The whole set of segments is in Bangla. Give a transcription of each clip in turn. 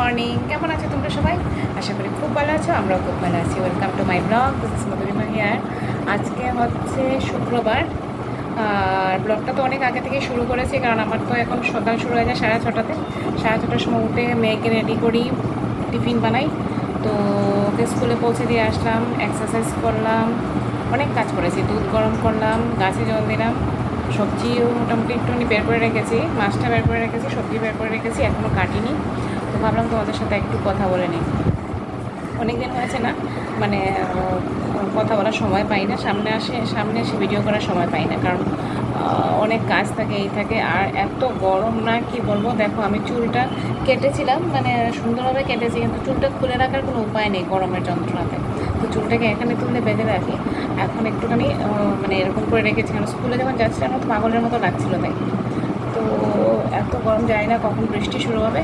মর্নিং কেমন আছো তোমরা সবাই? আশা করি খুব ভালো আছো, আমরাও খুব ভালো আছি। Welcome to my blog Madhurima here আজকে হচ্ছে শুক্রবার। আর ব্লগটা তো অনেক আগে থেকে শুরু করেছি, কারণ আমার তো এখন সকাল শুরু হয়ে যায় সাড়ে ছটাতে। সাড়ে ছটার সময় উঠে মেয়েকে রেডি করি, টিফিন বানাই। তো ওকে স্কুলে পৌঁছে দিয়ে আসলাম এক্সারসাইজ করলাম, অনেক কাজ করেছি। দুধ গরম করলাম, গাছে জল দিলাম, সবজিও মোটামুটি একটুখানি বের করে রেখেছি, মাছটা বের করে রেখেছি, সবজি বের করে রেখেছি এখনও কাটিনি। ভাবলাম তোমাদের সাথে একটু কথা বলে নিই। অনেক দিন হয়েছে না মানে কথা বলার সময় পাই না। সামনে আসে, সামনে এসে ভিডিও করার সময় পাই না, কারণ অনেক কাজ থাকে, এই থাকে। আর এত গরম না, কি বলব? দেখো, আমি চুলটা কেটেছিলাম মানে সুন্দরভাবে কেটেছি, কিন্তু চুলটা খুলে রাখার কোনো উপায় নেই গরমের যন্ত্রণাতে। তো চুলটাকে এখানে তুলে বেঁধে রাখি। এখন একটুখানি মানে এরকম করে রেখেছি, কারণ স্কুলে যখন যাচ্ছিলাম, তো পাগলের মতো লাগছিল তাই। এত গরম যায় না, কখন বৃষ্টি শুরু হবে।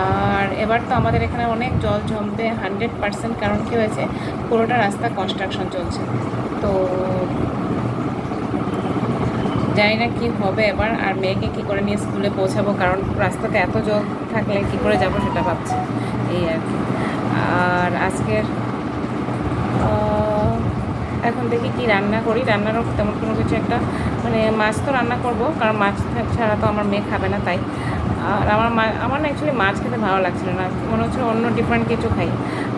আর এবার তো আমাদের এখানে অনেক জল জমবে হান্ড্রেড পার্সেন্ট, কারণ কী হয়েছে, পুরোটা রাস্তা কনস্ট্রাকশন চলছে। তো জানি না কী হবে এবার, আর মেয়েকে কী করে নিয়ে স্কুলে পৌঁছাবো, কারণ রাস্তাতে এত জল থাকলে কী করে যাব সেটা ভাবছি। এই আর কি। আর আজকের এখন দেখি কি রান্না করি। রান্নারও তেমন কোনো কিছু একটা মানে মাছ তো রান্না করব, কারণ মাছ ছাড়া তো আমার মেয়ে খাবে না তাই। আর আমার মা, আমার না অ্যাকচুয়ালি মাছ খেতে ভালো লাগছিল না, মনে হচ্ছে অন্য ডিফারেন্ট কিছু খাই।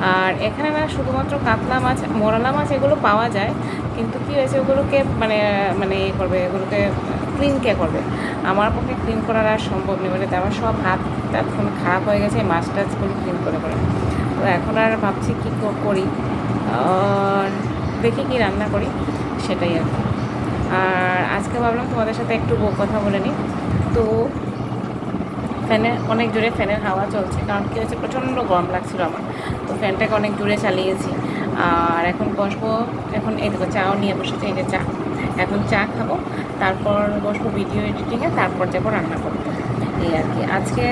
আর এখানে না শুধুমাত্র কাতলা মাছ, মোরালা মাছ এগুলো পাওয়া যায়, কিন্তু কী হয়েছে ওগুলোকে মানে মানে ইয়ে করবে, এগুলোকে ক্লিন কে করবে? আমার পক্ষে ক্লিন করার আর সম্ভব নেই মানে আমার সব হাত এখন খারাপ হয়ে গেছে মাছ টাছগুলো ক্লিন করে করে। তো এখন আর ভাবছি কী কর- দেখি কি রান্না করি, সেটাই আর। আর আজকে ভাবলাম তোমাদের সাথে একটু কথা বলে নিই। তো ফ্যানে অনেক জোরে ফ্যানের হাওয়া চলছে, কারণ কী হয়েছে, প্রচণ্ড গরম লাগছিল আমার। তো ফ্যানটাকে অনেক জোরে চালিয়েছি। আর এখন বসবো, এখন এই দেখো চাও নিয়ে বসেছি, এই যে চা। এখন চা খাব, তারপর বসবো ভিডিও এডিটিংয়ে তারপর যাব রান্না করতে। এই আর কি। আজকে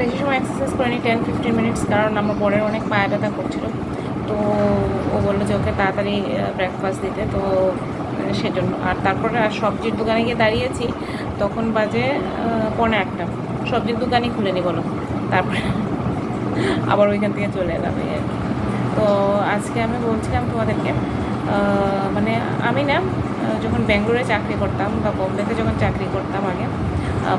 বেশি সময় এক্সারসাইজ করিনি টেন ফিফটিন মিনিটস কারণ আমার বোর্ডের অনেক পায়ে ব্যথা করছিল। তো ও বলল যে ওকে তাড়াতাড়ি ব্রেকফাস্ট দিতে। তো সেজন্য। আর তারপরে আর সবজির দোকানে গিয়ে দাঁড়িয়েছি তখন বাজে আহ, পৌনে একটা সবজির দোকানই খুলে নি বলো। তারপরে আবার ওইখান থেকে চলে এলাম আর কি। তো আজকে আমি বলছিলাম তোমাদেরকে মানে আমি না যখন ব্যাঙ্গালোরে চাকরি করতাম বা বোম্বেতে যখন চাকরি করতাম আগে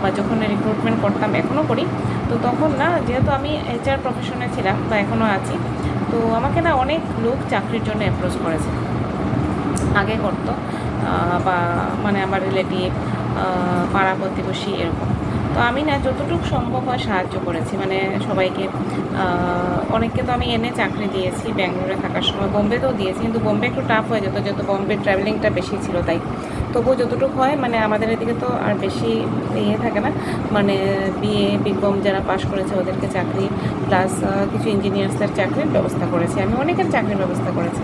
বা যখন রিক্রুটমেন্ট করতাম এখনও করি তো তখন না যেহেতু আমি এইচআর প্রফেশনে ছিলাম বা এখনও আছি তো আমাকে না অনেক লোক চাকরির জন্য অ্যাপ্রোচ করেছে। আগে করতো বা মানে আমার রিলেটিভ পাড়া প্রতিবেশী এরকম। তো আমি না যতটুকু সম্ভব হয় সাহায্য করেছি। মানে সবাইকে অনেককে তো আমি এনে চাকরি দিয়েছি, ব্যাঙ্গালোরে থাকার সময়। বোম্বেতেও দিয়েছি, কিন্তু বোম্বে একটু টাফ হয়ে যেত, যেহেতু বোম্বে ট্রাভেলিংটা বেশি ছিল তাই। তবুও যতটুকু হয় মানে আমাদের এদিকে তো আর বেশি ইয়ে থাকে না। মানে বিএ বিকম যারা পাশ করেছে ওদেরকে চাকরি প্লাস কিছু ইঞ্জিনিয়ার্সদের চাকরির ব্যবস্থা করেছি। আমি অনেকের চাকরির ব্যবস্থা করেছি।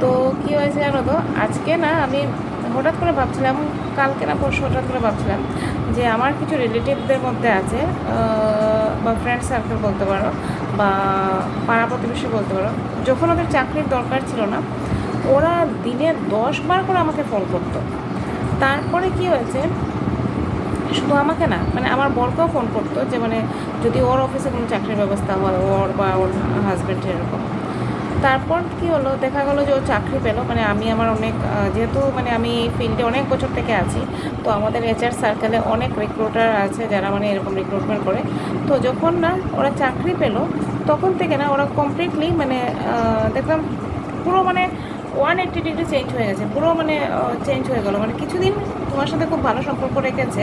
তো কী হয়েছে জানো তো? আজকে না আমি হঠাৎ করে ভাবছিলাম, কালকে না পরশু হঠাৎ করে ভাবছিলাম যে আমার কিছু রিলেটিভদের মধ্যে আছে বা ফ্রেন্ড সার্কেল বলতে পারো, বা পাড়া প্রতিবেশী বলতে পারো, যখন ওদের চাকরির দরকার ছিল না, ওরা দিনে দশ বার করে আমাকে ফোন করতো। তারপরে কি হয়েছে, শুধু আমাকে না মানে আমার বরকেও ফোন করতো যে মানে যদি ওর অফিসে কোনো চাকরির ব্যবস্থা হয়, ওর বা ওর হাজব্যান্ডের এরকম। তারপর কি হলো? দেখা গেলো যে ও চাকরি পেল। মানে আমি আমার অনেক যেহেতু মানে আমি এই ফিল্ডে অনেক বছর থেকে আছি, তো আমাদের এইচআর সার্কেলে অনেক রিক্রুটার আছে যারা মানে এরকম রিক্রুটমেন্ট করে। তো যখন না ওরা চাকরি পেল, তখন থেকে না ওরা কমপ্লিটলি মানে দেখলাম পুরো মানে ওয়ান এইট্টি ডিগ্রি চেঞ্জ হয়ে গেছে। পুরো মানে চেঞ্জ হয়ে গেলো। মানে কিছুদিন তোমার সাথে খুব ভালো সম্পর্ক রেখেছে।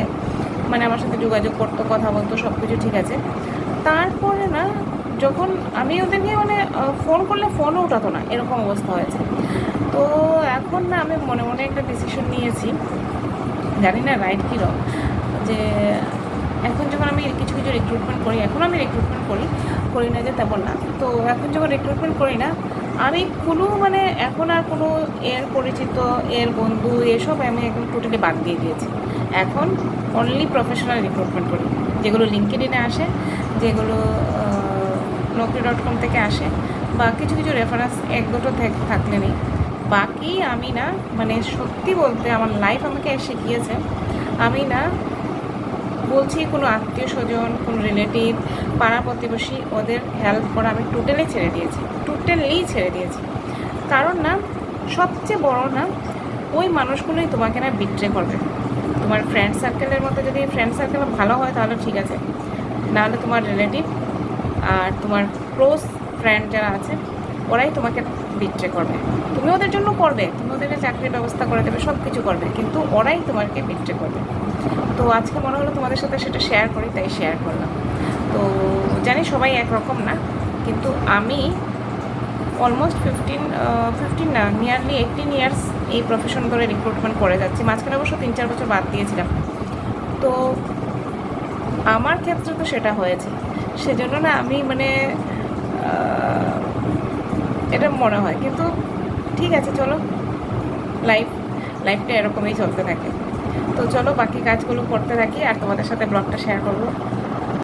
মানে আমার সাথে যোগাযোগ করতো, কথা বলতো সব কিছু ঠিক আছে। তারপরে না যখন আমি ওদেরকে মানে ফোন করলে ফোনও উঠাতো না, এরকম অবস্থা হয়েছে। তো এখন না আমি মনে মনে একটা ডিসিশন নিয়েছি, জানি না রাইট কী রং যে এখন যখন আমি কিছু কিছু রিক্রুটমেন্ট করি, এখন আমি রিক্রুটমেন্ট করি করি না যে তেমন না। তো এখন যখন রিক্রুটমেন্ট করি না, আমি কোনো মানে এখন আর কোনো এর পরিচিত, এর বন্ধু, এসব আমি এখন টোটালি বাদ দিয়ে দিয়েছি। এখন অনলি প্রফেশনাল রিক্রুটমেন্ট করি, যেগুলো লিঙ্কেডিনে আসে, যেগুলো নকরি ডট কম থেকে আসে বা কিছু কিছু রেফারেন্স এক দুটো থাক- থাকলে নেই। বাকি আমি না মানে সত্যি বলতে আমার লাইফ আমাকে শিখিয়েছে। আমি না বলছি কোনো আত্মীয় স্বজন, কোনো রিলেটিভ পাড়া প্রতিবেশী, ওদের হেল্প করা আমি টোটালি ছেড়ে দিয়েছি। টোটালি ছেড়ে দিয়েছি। কারণ না, সবচেয়ে বড় না, ওই মানুষগুলোই তোমাকে না বিট্রে করবে। তোমার ফ্রেন্ড সার্কেলের মধ্যে যদি ফ্রেন্ড সার্কেল ভালো হয় তাহলে ঠিক আছে। নাহলে তোমার রিলেটিভ আর তোমার ক্লোজ ফ্রেন্ড যারা আছে, ওরাই তোমাকে বিট্রে করবে। তুমি ওদের জন্য করবে, তুমি ওদেরকে চাকরির ব্যবস্থা করে দেবে সব কিছু করবে, কিন্তু ওরাই তোমাকে বিট্রে করবে। তো আজকে মনে হলো তোমাদের সাথে সেটা শেয়ার করি, তাই শেয়ার করলাম। তো জানি সবাই একরকম না, কিন্তু আমি অলমোস্ট ফিফটিন ফিফটিন না নিয়ারলি এইটিন ইয়ার্স এই প্রফেশন ধরে রিক্রুটমেন্ট করে যাচ্ছি। মাঝখানে অবশ্য তিন চার বছর বাদ দিয়েছিলাম। তো আমার ক্ষেত্রে তো সেটা হয়েছে। সেজন্য না আমি মানে এটা মনে হয়। কিন্তু ঠিক আছে, চলো। লাইফ লাইফটা এরকমই চলতে থাকে। তো চলো বাকি কাজগুলো করতে থাকি আর তোমাদের সাথে ব্লগটা শেয়ার করব।